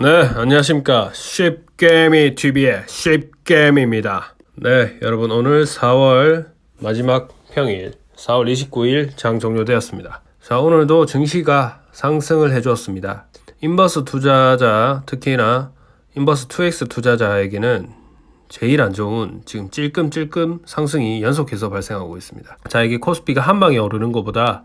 네, 안녕하십니까. 쉽게미 TV의 쉽게미입니다. 네, 여러분 오늘 4월 마지막 평일, 4월 29일 장 종료되었습니다. 자, 오늘도 증시가 상승을 해주었습니다. 인버스 투자자, 특히나 인버스 2X 투자자에게는 제일 안 좋은 지금 찔끔찔끔 상승이 연속해서 발생하고 있습니다. 자, 이게 코스피가 한 방에 오르는 것보다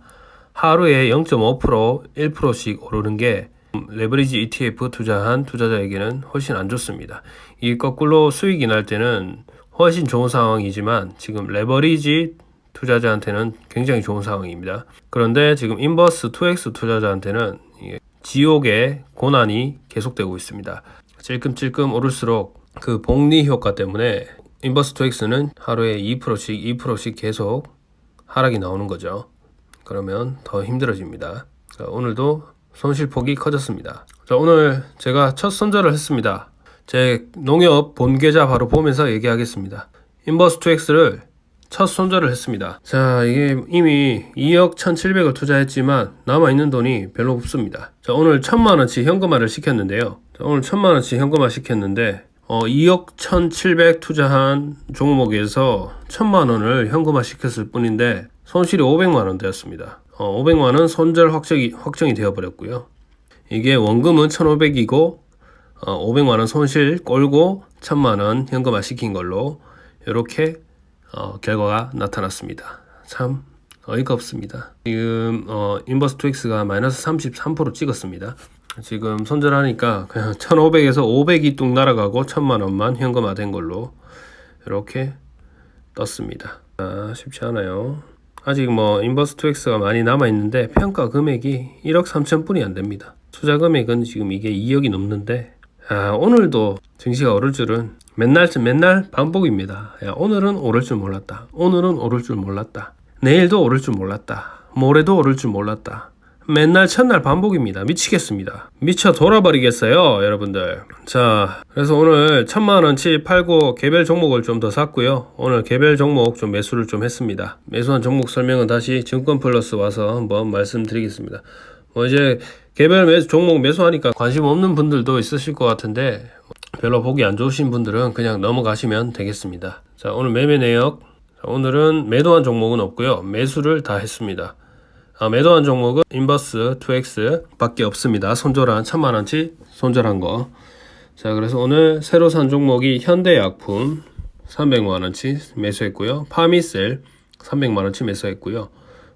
하루에 0.5% 1%씩 오르는 게 레버리지 ETF 투자한 투자자에게는 훨씬 안 좋습니다. 이 거꾸로 수익이 날 때는 훨씬 좋은 상황이지만 지금 레버리지 투자자한테는 굉장히 좋은 상황입니다. 그런데 지금 인버스 2X 투자자한테는 지옥의 고난이 계속되고 있습니다. 찔끔찔끔 오를수록 그 복리 효과 때문에 인버스 2X는 하루에 2%씩 2%씩 계속 하락이 나오는 거죠. 그러면 더 힘들어집니다. 자, 오늘도 손실폭이 커졌습니다. 자, 오늘 제가 첫 선절을 했습니다. 제 농협 본계좌 바로 보면서 얘기하겠습니다. 인버스 2X를 첫 손절을 했습니다. 자, 이게 이미 2억 1,700을 투자했지만 남아있는 돈이 별로 없습니다. 자, 오늘 1,000만원치 현금화를 시켰는데요. 자, 오늘 1,000만원치 현금화 시켰는데, 어, 2억 1,700 투자한 종목에서 1,000만원을 현금화 시켰을 뿐인데, 손실이 500만원 되었습니다. 어, 500만 원 손절 확정이, 확정이 되어버렸고요. 이게 원금은 1,500이고, 어, 500만 원 손실 꼴고 1,000만 원 현금화 시킨 걸로, 이렇게 어, 결과가 나타났습니다. 참 어이가 없습니다. 지금 어, 인버스 2X가 마이너스 33% 찍었습니다. 지금 손절하니까 그냥 1,500에서 500이 뚝 날아가고 1,000만 원만 현금화된 걸로 이렇게 떴습니다. 아, 쉽지 않아요. 아직 뭐 인버스 2X가 많이 남아 있는데 평가 금액이 1억 3천 뿐이 안 됩니다. 투자 금액은 지금 이게 2억이 넘는데 아, 오늘도 증시가 오를 줄은 맨날 맨날 반복입니다. 야, 오늘은 오를 줄 몰랐다. 오늘은 오를 줄 몰랐다. 내일도 오를 줄 몰랐다. 모레도 오를 줄 몰랐다. 맨날 첫날 반복입니다. 미치겠습니다. 미쳐 돌아버리겠어요, 여러분들. 자, 그래서 오늘 천만 원치 팔고 개별 종목을 좀 더 샀고요. 오늘 개별 종목 좀 매수를 좀 했습니다. 매수한 종목 설명은 다시 증권 플러스 와서 한번 말씀드리겠습니다. 뭐 이제 개별 매수, 종목 매수하니까 관심 없는 분들도 있으실 것 같은데 별로 보기 안 좋으신 분들은 그냥 넘어가시면 되겠습니다. 자, 오늘 매매 내역. 자, 오늘은 매도한 종목은 없고요. 매수를 다 했습니다. 아, 매도한 종목은 인버스 2X 밖에 없습니다. 손절한 천만원치 손절한 거. 자, 그래서 오늘 새로 산 종목이 현대약품 300만원치 매수했고요. 파미셀 300만원치 매수했고요.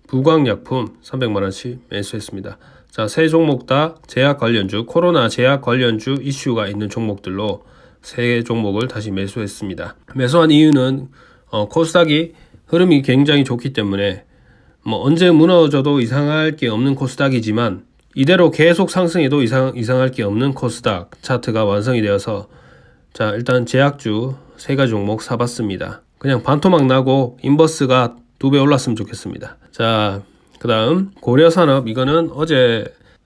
부광약품 300만원치 매수했습니다. 자, 세 종목 다 제약 관련주, 코로나 제약 관련주 이슈가 있는 종목들로 세 종목을 다시 매수했습니다. 매수한 이유는 어, 코스닥이 흐름이 굉장히 좋기 때문에 뭐 언제 무너져도 이상할 게 없는 코스닥이지만 이대로 계속 상승해도 이상 이상할 게 없는 코스닥 차트가 완성이 되어서 자 일단 제약주 세 가지 종목 사봤습니다. 그냥 반토막 나고 인버스가 두 배 올랐으면 좋겠습니다. 자 그 다음 고려산업 이거는 어제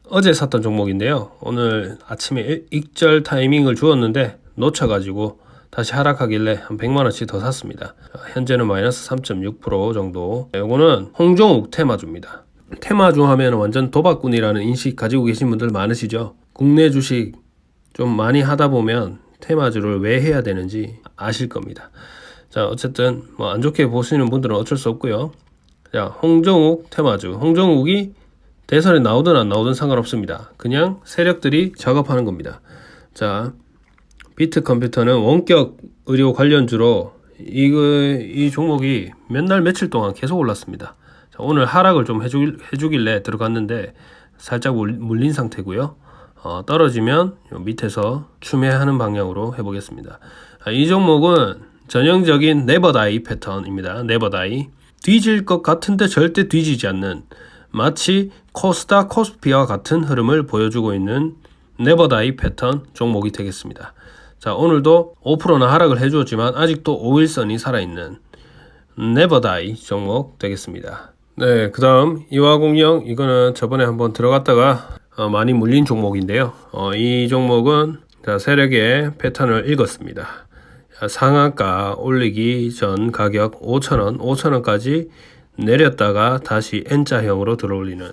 어제 샀던 종목인데요. 오늘 아침에 익절 타이밍을 주었는데 놓쳐가지고 다시 하락하길래 한 100만원씩 더 샀습니다. 현재는 마이너스 3.6% 정도. 요거는 홍종욱 테마주입니다. 테마주 하면 완전 도박꾼이라는 인식 가지고 계신 분들 많으시죠? 국내 주식 좀 많이 하다 보면 테마주를 왜 해야 되는지 아실 겁니다. 자, 어쨌든 뭐 안 좋게 보시는 분들은 어쩔 수 없고요. 자, 홍정욱 테마주. 홍정욱이 대선에 나오든 안 나오든 상관없습니다. 그냥 세력들이 작업하는 겁니다. 자, 비트 컴퓨터는 원격 의료 관련주로 이거 이 종목이 몇 날 며칠 동안 계속 올랐습니다. 자, 오늘 하락을 좀 해주, 해주길래 들어갔는데 살짝 물린 상태고요. 어, 떨어지면 밑에서 추매하는 방향으로 해보겠습니다. 아, 이 종목은 전형적인 네버다이 패턴입니다. 네버다이. 뒤질 것 같은데 절대 뒤지지 않는 마치 코스닥 코스피와 같은 흐름을 보여주고 있는 네버다이 패턴 종목이 되겠습니다. 자 오늘도 5%나 하락을 해주었지만 아직도 5일선이 살아있는 네버다이 종목 되겠습니다. 네, 그 다음 이화공영 이거는 저번에 한번 들어갔다가 어, 많이 물린 종목인데요. 어, 이 종목은 자, 세력의 패턴을 읽었습니다. 상한가 올리기 전 가격 5,000원, 5,000원까지 내렸다가 다시 N자형으로 들어올리는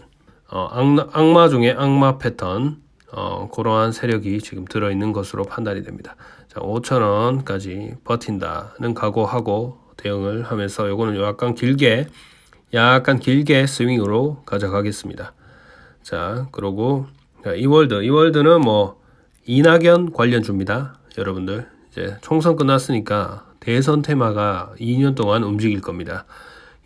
어, 악마, 악마 중의 악마 패턴 어, 그러한 세력이 지금 들어있는 것으로 판단이 됩니다. 자, 5천원까지 버틴다는 각오하고 대응을 하면서 요거는 약간 길게 약간 길게 스윙으로 가져가겠습니다. 자, 그러고 자, 이월드, 이월드는 뭐 이낙연 관련주입니다. 여러분들 이제 총선 끝났으니까 대선 테마가 2년 동안 움직일 겁니다.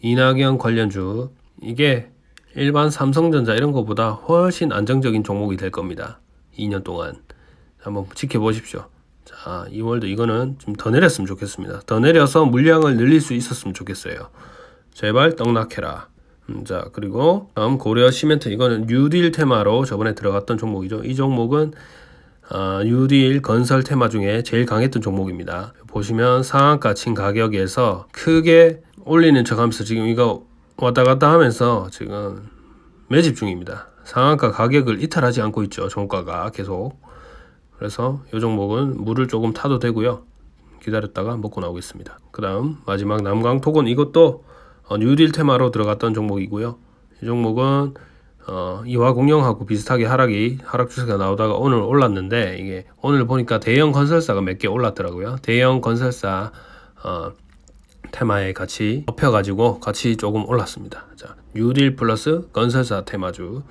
이낙연 관련주 이게 일반 삼성전자 이런 것보다 훨씬 안정적인 종목이 될 겁니다. 2년 동안 한번 지켜보십시오. 자, 이월드 이거는 좀 더 내렸으면 좋겠습니다. 더 내려서 물량을 늘릴 수 있었으면 좋겠어요. 제발 떡락해라. 음, 자 그리고 다음 고려 시멘트 이거는 뉴딜 테마로 저번에 들어갔던 종목이죠. 이 종목은 아, 뉴딜 건설 테마 중에 제일 강했던 종목입니다. 보시면 상한가 친 가격에서 크게 올리는 척하면서 지금 이거 왔다 갔다 하면서 지금 매집 중입니다. 상한가 가격을 이탈하지 않고 있죠. 종가가 계속. 그래서 이 종목은 물을 조금 타도 되고요. 기다렸다가 먹고 나오겠습니다. 그 다음 마지막 남강토건 이것도 어, 뉴딜 테마로 들어갔던 종목이고요. 이 종목은 어, 이화공영하고 비슷하게 하락이 하락 추세가 나오다가 오늘 올랐는데 이게 오늘 보니까 대형 건설사가 몇 개 올랐더라고요. 대형 건설사 어, 테마에 같이 엎혀가지고 같이 조금 올랐습니다. 자, 뉴딜 플러스 건설사 테마주.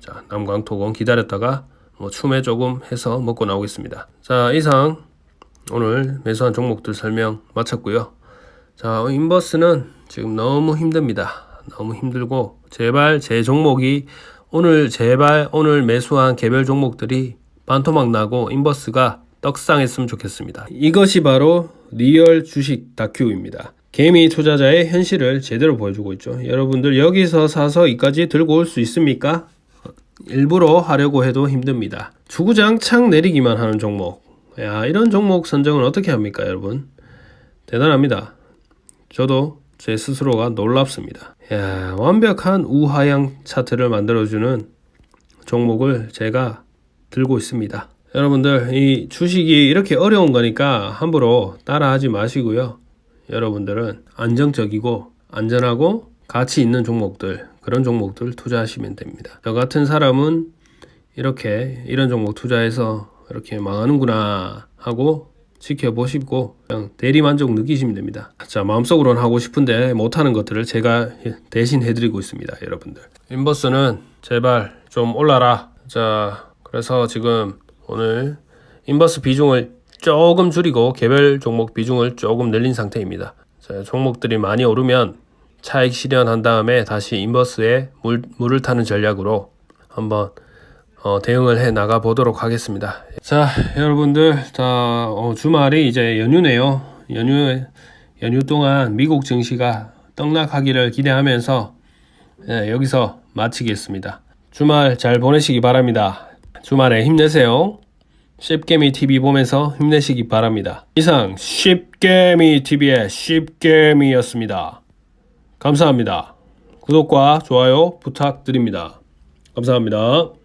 자, 남광토건 기다렸다가 뭐 춤에 조금 해서 먹고 나오겠습니다. 자, 이상 오늘 매수한 종목들 설명 마쳤고요. 자, 인버스는 지금 너무 힘듭니다. 너무 힘들고 제발 제 종목이 오늘 제발 오늘 매수한 개별 종목들이 반토막 나고 인버스가 떡상했으면 좋겠습니다. 이것이 바로 리얼 주식 다큐입니다. 개미 투자자의 현실을 제대로 보여주고 있죠. 여러분들 여기서 사서 이까지 들고 올 수 있습니까? 일부러 하려고 해도 힘듭니다. 주구장창 내리기만 하는 종목. 야, 이런 종목 선정은 어떻게 합니까, 여러분? 대단합니다. 저도 제 스스로가 놀랍습니다. 야, 완벽한 우하향 차트를 만들어주는 종목을 제가 들고 있습니다. 여러분들, 이 주식이 이렇게 어려운 거니까 함부로 따라하지 마시고요. 여러분들은 안정적이고 안전하고 가치 있는 종목들, 그런 종목들 투자하시면 됩니다. 저 같은 사람은 이렇게 이런 종목 투자해서 이렇게 망하는구나 하고 지켜보시고 그냥 대리 만족 느끼시면 됩니다. 자 마음속으로는 하고 싶은데 못하는 것들을 제가 대신 해드리고 있습니다, 여러분들. 인버스는 제발 좀 올라라. 자 그래서 지금 오늘 인버스 비중을 조금 줄이고 개별 종목 비중을 조금 늘린 상태입니다. 자, 종목들이 많이 오르면 차익 실현한 다음에 다시 인버스에 물, 물을 타는 전략으로 한번 어, 대응을 해 나가 보도록 하겠습니다. 자, 여러분들, 자, 어, 주말이 이제 연휴네요. 연휴, 연휴 동안 미국 증시가 떡락하기를 기대하면서 예, 여기서 마치겠습니다. 주말 잘 보내시기 바랍니다. 주말에 힘내세요. 쉽게미 TV 보면서 힘내시기 바랍니다. 이상 쉽게미 TV의 쉽게미였습니다. 감사합니다. 구독과 좋아요 부탁드립니다. 감사합니다.